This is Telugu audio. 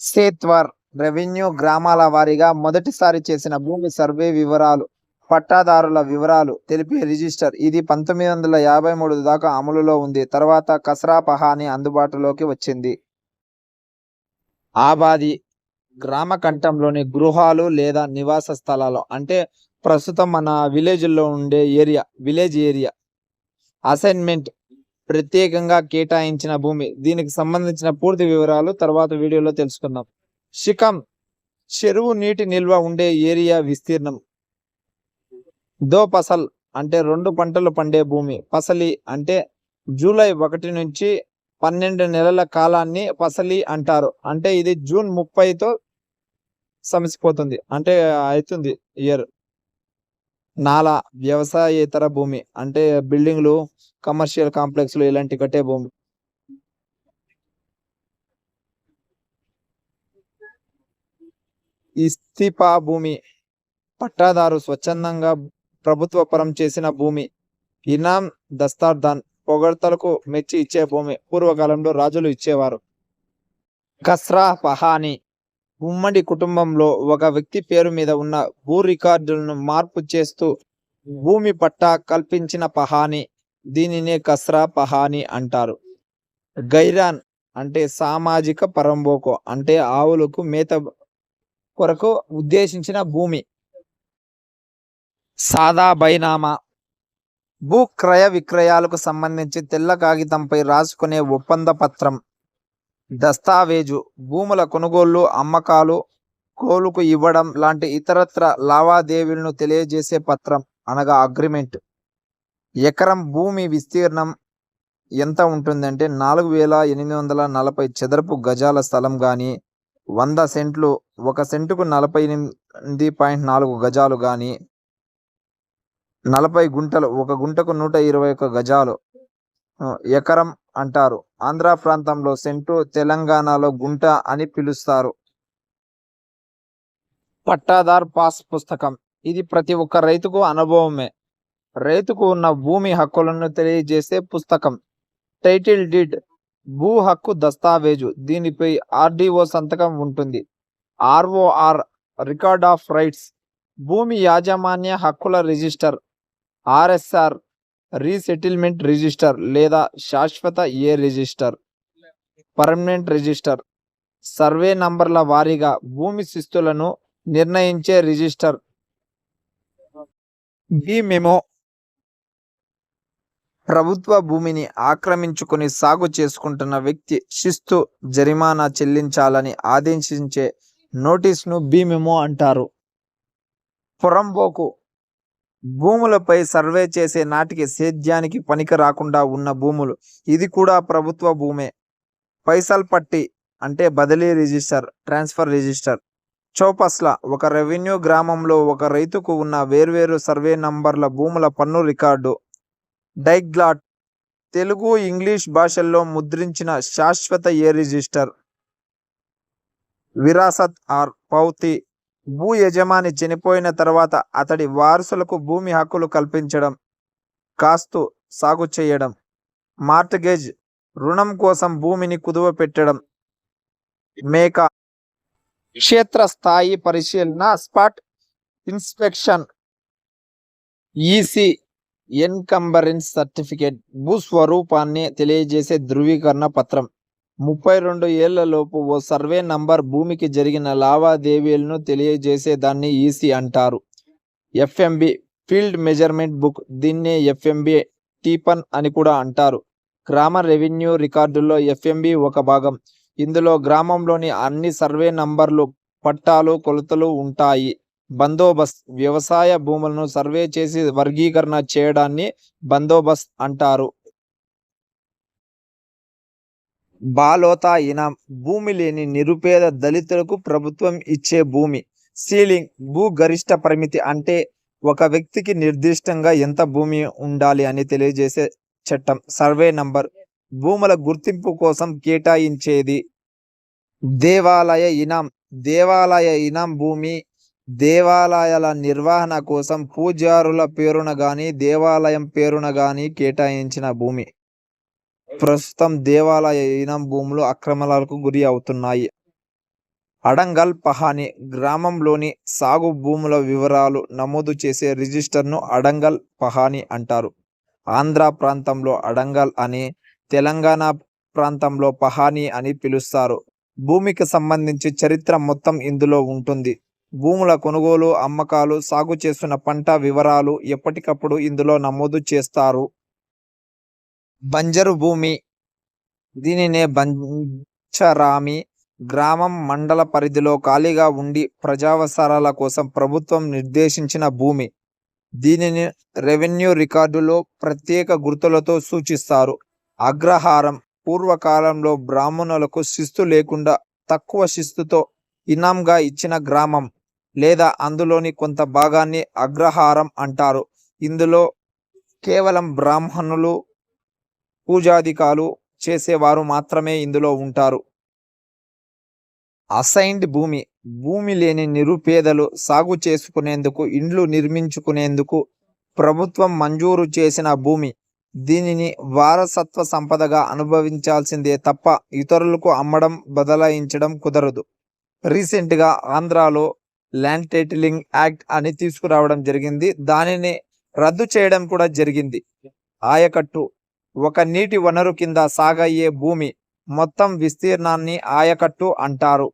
సేత్వర్ రెవెన్యూ గ్రామాల వారీగా మొదటిసారి చేసిన భూమి సర్వే వివరాలు పట్టాదారుల వివరాలు తెలిపే రిజిస్టర్. ఇది పంతొమ్మిది వందల యాభై మూడు దాకా అమలులో ఉంది. తర్వాత కసరా పహాని అందుబాటులోకి వచ్చింది. ఆబాది గ్రామ కంఠంలోని గృహాలు లేదా నివాస స్థలాలు అంటే ప్రస్తుతం మన విలేజ్లో ఉండే ఏరియా విలేజ్ ఏరియా. అసైన్మెంట్ ప్రత్యేకంగా కేటాయించిన భూమి. దీనికి సంబంధించిన పూర్తి వివరాలు తర్వాత వీడియోలో తెలుసుకుందాం. శిఖం చెరువు నీటి నిల్వ ఉండే ఏరియా విస్తీర్ణం. దో పసల్ అంటే రెండు పంటలు పండే భూమి. పసలి అంటే జూలై ఒకటి నుంచి పన్నెండు నెలల కాలాన్ని పసలి అంటారు. అంటే ఇది జూన్ ముప్పైతో సమసిపోతుంది. అంటే అవుతుంది ఇయర్. నాలా వ్యవసాయేతర భూమి అంటే బిల్డింగ్లు కమర్షియల్ కాంప్లెక్స్లు ఇలాంటి కట్టే భూమి. ఇస్తిపా భూమి పట్టాదారు స్వచ్ఛందంగా ప్రభుత్వ పరం చేసిన భూమి ఇనాం దస్తార్దాన్ పొగడ్తలకు మెచ్చి ఇచ్చే భూమి పూర్వకాలంలో రాజులు ఇచ్చేవారు. కస్రా పహాని ఉమ్మడి కుటుంబంలో ఒక వ్యక్తి పేరు మీద ఉన్న భూ రికార్డులను మార్పు చేస్తూ భూమి పట్టా కల్పించిన పహాని దీనినే కస్రా పహాని అంటారు. గైరాన్ అంటే సామాజిక పరంబోకు అంటే ఆవులకు మేత కొరకు ఉద్దేశించిన భూమి. సాదా బైనామా. భూ క్రయ విక్రయాలకు సంబంధించి తెల్ల కాగితంపై రాసుకునే ఒప్పంద పత్రం దస్తావేజు భూముల కొనుగోళ్ళు అమ్మకాలు కోలుకు ఇవ్వడం లాంటి ఇతరత్ర లావాదేవీలను తెలియజేసే పత్రం అనగా అగ్రిమెంట్. ఎకరం భూమి విస్తీర్ణం ఎంత ఉంటుందంటే నాలుగు వేల ఎనిమిది వందల నలభై చదరపు గజాల స్థలం కానీ వంద సెంట్లు ఒక సెంటుకు నలభై ఎనిమిది పాయింట్ నాలుగు గజాలు కానీ నలభై గుంటలు ఒక గుంటకు నూట ఇరవై ఒక్క గజాలు ఎకరం అంటారు. ఆంధ్ర ప్రాంతంలో సెంటు తెలంగాణలో గుంట అని పిలుస్తారు. పట్టాదార్ పాస్ పుస్తకం. ఇది ప్రతి ఒక్క రైతుకు అనుభవమే. రైతుకు ఉన్న భూమి హక్కులను తెలియజేసే పుస్తకం. టైటిల్ డీడ్ భూ హక్కు దస్తావేజు. దీనిపై ఆర్డీఓ సంతకం ఉంటుంది. ROR record of rights. భూమి యాజమాన్య హక్కుల రిజిస్టర్. ఆర్ఎస్ఆర్ రీసెటిల్మెంట్ రిజిస్టర్ లేదా శాశ్వత A register? Permanent register. Survey నంబర్ల వారీగా భూమి శిస్తులను నిర్ణయించే రిజిస్టర్. బి మెమో ప్రభుత్వ భూమిని ఆక్రమించుకొని సాగు చేసుకుంటున్న వ్యక్తి శిస్తు జరిమానా చెల్లించాలని ఆదేశించే నోటీస్ను బి మెమో అంటారు. పురంబోకు భూములపై సర్వే చేసే నాటికి సేద్యానికి పనికి రాకుండా ఉన్న భూములు. ఇది కూడా ప్రభుత్వ భూమే. పైసల్ పట్టి అంటే బదిలీ రిజిస్టర్ ట్రాన్స్ఫర్ రిజిస్టర్. చౌపస్ల ఒక రెవెన్యూ గ్రామంలో ఒక రైతుకు ఉన్న వేర్వేరు సర్వే నంబర్ల భూముల పన్ను రికార్డు. డైగ్లాట్ తెలుగు ఇంగ్లీష్ భాషల్లో ముద్రించిన శాశ్వత ఏ రిజిస్టర్? విరాసత్ ఆర్. పౌతి భూ యజమాని చనిపోయిన తర్వాత అతడి వారసులకు భూమి హక్కులు కల్పించడం కాస్తు సాగు చేయడం మార్టగేజ్ రుణం కోసం భూమిని కుదువ పెట్టడం మేక క్షేత్రస్థాయి పరిశీలన spot inspection EC encumbrance certificate భూస్వరూపాన్ని తెలియజేసే ధృవీకరణ పత్రం. ముప్పై రెండు ఏళ్ళలోపు ఓ సర్వే నంబర్ భూమికి జరిగిన లావాదేవీలను తెలియజేసే దాన్ని ఈసీ అంటారు. ఎఫ్ఎంబి ఫీల్డ్ మెజర్మెంట్ బుక్ దీన్నే ఎఫ్ఎంబి టీపన్ అని కూడా అంటారు. గ్రామ రెవెన్యూ రికార్డుల్లో ఎఫ్ఎంబి ఒక భాగం. ఇందులో గ్రామంలోని అన్ని సర్వే నంబర్లు పట్టాలు కొలతలు ఉంటాయి. బందోబస్త్ వ్యవసాయ భూములను సర్వే చేసి వర్గీకరణ చేయడాన్ని బందోబస్త్ అంటారు. బాలోతా ఇనాం భూమి లేని నిరుపేద దళితులకు ప్రభుత్వం ఇచ్చే భూమి సీలింగ్ భూ గరిష్ట పరిమితి అంటే ఒక వ్యక్తికి నిర్దిష్టంగా ఎంత భూమి ఉండాలి అని తెలియజేసే చట్టం. సర్వే నంబర్ భూముల గుర్తింపు కోసం కేటాయించేది దేవాలయ ఇనాం దేవాలయ ఇనాం భూమి దేవాలయాల నిర్వహణ కోసం పూజారుల పేరున గాని దేవాలయం పేరున గాని కేటాయించిన భూమి. ప్రస్తుతం దేవాలయ భూములు అక్రమాలకు గురి అవుతున్నాయి. అడంగల్ పహాని గ్రామంలోని సాగు భూముల వివరాలు నమోదు చేసే రిజిస్టర్ను అడంగల్ పహాని అంటారు. ఆంధ్ర ప్రాంతంలో అడంగల్ అని తెలంగాణ ప్రాంతంలో పహాని అని పిలుస్తారు. భూమికి సంబంధించి చరిత్ర మొత్తం ఇందులో ఉంటుంది. భూముల కొనుగోలు అమ్మకాలు సాగు చేస్తున్న పంట వివరాలు ఎప్పటికప్పుడు ఇందులో నమోదు చేస్తారు. బంజరు భూమి. దీనినే బంచరామి గ్రామం మండల పరిధిలో ఖాళీగా ఉండి ప్రజావసరాల కోసం ప్రభుత్వం నిర్దేశించిన భూమి. దీనిని రెవెన్యూ రికార్డులో ప్రత్యేక గుర్తులతో సూచిస్తారు. అగ్రహారం పూర్వకాలంలో బ్రాహ్మణులకు శిస్తు లేకుండా తక్కువ శిస్తుతో ఇనాంగా ఇచ్చిన గ్రామం లేదా అందులోని కొంత భాగాన్ని అగ్రహారం అంటారు. ఇందులో కేవలం బ్రాహ్మణులు పూజాధికాలు చేసేవారు మాత్రమే ఇందులో ఉంటారు. అసైన్డ్ భూమి భూమి లేని నిరుపేదలు సాగు చేసుకునేందుకు ఇండ్లు నిర్మించుకునేందుకు ప్రభుత్వం మంజూరు చేసిన భూమి. దీనిని వారసత్వ సంపదగా అనుభవించాల్సిందే తప్ప ఇతరులకు అమ్మడం బదలాయించడం కుదరదు. రీసెంట్గా ఆంధ్రాలో ల్యాండ్ టైటిలింగ్ యాక్ట్ అని తీసుకురావడం జరిగింది. దానిని రద్దు చేయడం కూడా జరిగింది. ఆయకట్టు ఒక నీటి వనరు కింద సాగయ్యే భూమి మొత్తం విస్తీర్ణాన్ని ఆయకట్టు అంటారు.